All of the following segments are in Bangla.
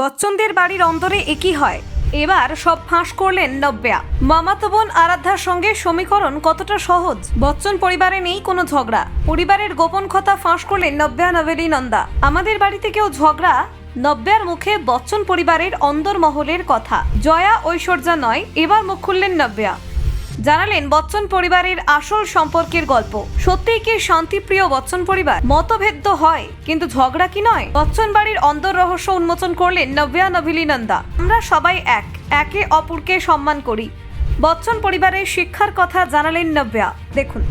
বচ্চনদের বাড়ির অন্তরে একই হয়। এবার সব ফাঁস করলেন নব্যা। মামাতো বোন আরাধ্যার সঙ্গে সমীকরণ কতটা সহজ? বচ্চন পরিবারে নেই কোনো ঝগড়া। পরিবারের গোপন কথা ফাঁস করলেন নব্যা, নভেলি, নন্দা। আমাদের বাড়িতে কেউ ঝগড়া? নব্যার মুখে বচ্চন পরিবারের অন্দরমহলের কথা। জয়া ঐশ্বর্যা নয়, এবার মুখ খুললেন নব্যা। জানালেন বচ্চন পরিবারের আসল সম্পর্কের গল্প। সত্যিই কি শান্তিপ্রিয় বচ্চন পরিবার? মতভেদ তো হয়, কিন্তু ঝগড়া কি নয়? বচ্চন বাড়ির অন্তর রহস্য উন্মোচন করলেন নব্যা নভিলি নন্দা আমরা সবাই এক, একে অপরকে সম্মান করি। বচ্চন পরিবারের শিক্ষার কথা জানালেন নব্যা। দেখুন,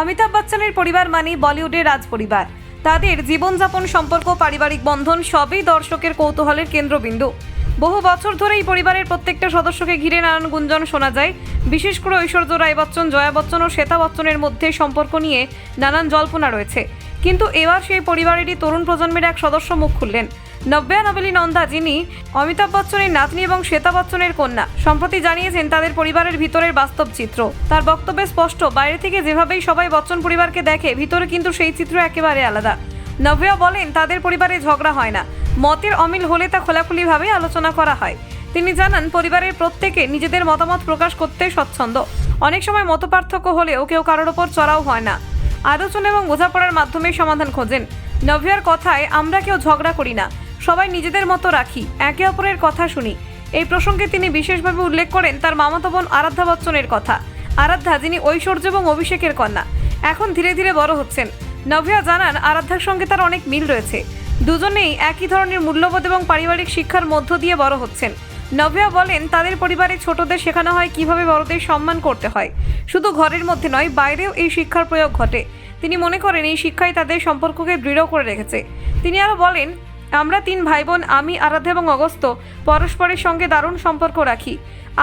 অমিতাভ বচ্চনের পরিবার মানে বলিউডের রাজ পরিবার তাদের জীবনযাপন সম্পর্ক, পারিবারিক বন্ধন সবই দর্শকের কৌতূহলের কেন্দ্রবিন্দু। বহু বছর ধরে এই পরিবারের প্রত্যেকটা সদস্যকে ঘিরে নানান গুঞ্জন শোনা যায়। বিশেষ করে ঐশ্বর্য রায় বচ্চন, জয়া বচ্চন ও শ্বেতা বচ্চনের মধ্যে সম্পর্ক নিয়ে নানান জল্পনা রয়েছে। কিন্তু এবার সেই পরিবারেরই তরুণ প্রজন্মের এক সদস্য মুখ খুললেন। নব্যা নবেলী নন্দা, যিনি অমিতাভ বচ্চনের নাতনি এবং শ্বেতা বচ্চনের কন্যা, সম্প্রতি জানিয়েছেন তাদের পরিবারের ভিতরের বাস্তব চিত্র। তার বক্তব্যে স্পষ্ট, বাইরে থেকে যেভাবেই সবাই বচ্চন পরিবারকে দেখে, ভিতরে কিন্তু সেই চিত্র একেবারে আলাদা। নভ্যা বলেন, তাদের পরিবারে ঝগড়া হয় না। মতের অমিল হলে তা খোলাখুলিভাবে আলোচনা করা হয়। তিনি জানান, পরিবারের প্রত্যেকে নিজেদের মতামত প্রকাশ করতে স্বচ্ছন্দ। অনেক সময় মতপার্থক্য হলেও কেউ কারোর ওপর চড়াও হয় না। আলোচনা এবং বোঝাপড়ার মাধ্যমে সমাধান খোঁজেন। নভ্যার কথায়, আমরা কেউ ঝগড়া করি না। সবাই নিজেদের মতো রাখি। একে অপরের কথা শুনি। এই প্রসঙ্গে তিনি বিশেষভাবে উল্লেখ করেন তার মামাতো বোন আরাধ্যা বচ্চনের কথা। আরাধ্যা, যিনি ঐশ্বর্য এবং অভিষেকের কন্যা, এখন ধীরে ধীরে বড় হচ্ছেন। নভিয়া জানান, আরাধ্যার সঙ্গে তার অনেক মিল রয়েছে। দুজনেই একই ধরনের মূল্যবোধ এবং পারিবারিক শিক্ষার মধ্য দিয়ে বড় হচ্ছেন। নভিয়া বলেন, তাদের পরিবারে ছোটদের শেখানো হয় কীভাবে বড়দের সম্মান করতে হয়। শুধু ঘরের মধ্যে নয়, বাইরেও এই শিক্ষার প্রয়োগ ঘটে। তিনি মনে করেন, এই শিক্ষাই তাদের সম্পর্ককে দৃঢ় করে রেখেছে। তিনি আরও বলেন, আমরা তিন ভাই বোন আমি, আরাধ্যা এবং অগস্ত পরস্পরের সঙ্গে দারুণ সম্পর্ক রাখি।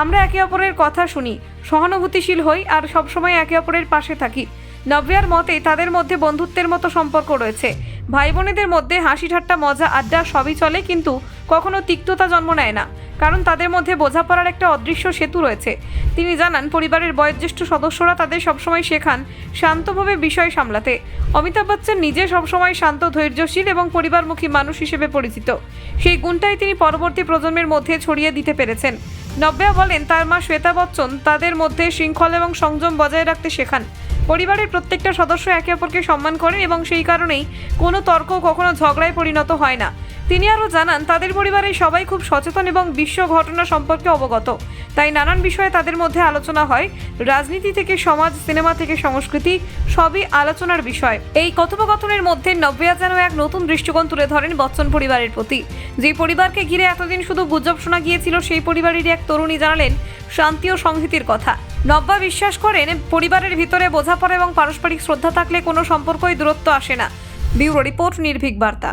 আমরা একে অপরের কথা শুনি, সহানুভূতিশীল হই আর সবসময় একে অপরের পাশে থাকি। নব্যার মতে তাদের মধ্যে বন্ধুত্বের মতো সম্পর্ক রয়েছে। ভাই বোনেদের মধ্যে হাসি ঠাট্টা মজা, আড্ডা সবই চলে, কিন্তু কখনো তিক্ততা জন্ম নেয় না। কারণ তাদের মধ্যে বোঝাপড়ার একটা অদৃশ্য সেতু রয়েছে। তিনি জানান, পরিবারের বয়োজ্যেষ্ঠ সদস্যরা তাদের সবসময় শেখান শান্তভাবে বিষয় সামলাতে। অমিতাভ বচ্চন নিজে সবসময় শান্ত, ধৈর্যশীল এবং পরিবারমুখী মানুষ হিসেবে পরিচিত। সেই গুণটাই তিনি পরবর্তী প্রজন্মের মধ্যে ছড়িয়ে দিতে পেরেছেন। নব্যা বলেন, তার মা শ্বেতা বচ্চন তাদের মধ্যে শৃঙ্খল এবং সংযম বজায় রাখতে শেখান। পরিবারের প্রত্যেকটা সদস্য একে অপরকে সম্মান করেন এবং সেই কারণেই কোনো তর্ক কখনো ঝগড়ায় পরিণত হয় না। তিনি আরও জানান, তাদের পরিবারের সবাই খুব সচেতন এবং বিশ্ব ঘটনা সম্পর্কে অবগত। তাই নানান বিষয়ে তাদের মধ্যে আলোচনা হয়। রাজনীতি থেকে সমাজ, সিনেমা থেকে সংস্কৃতি, সবই আলোচনার বিষয়। এই কথোপকথনের মধ্যে নব্যা যেন এক নতুন দৃষ্টিকোণ তুলে ধরেন বচ্চন পরিবারের প্রতি। যে পরিবারকে ঘিরে এতদিন শুধু গুজব শোনা গিয়েছিল, সেই পরিবারেরই এক তরুণী জানালেন, শান্তি ও সংহতির কথা। নব্যা বিশ্বাস করেন, পরিবারের ভিতরে বোঝাপড়া এবং পারস্পরিক শ্রদ্ধা থাকলে কোনো সম্পর্কই দূরত্ব আসে না। ব্যুরো রিপোর্ট নির্ভীক বার্তা।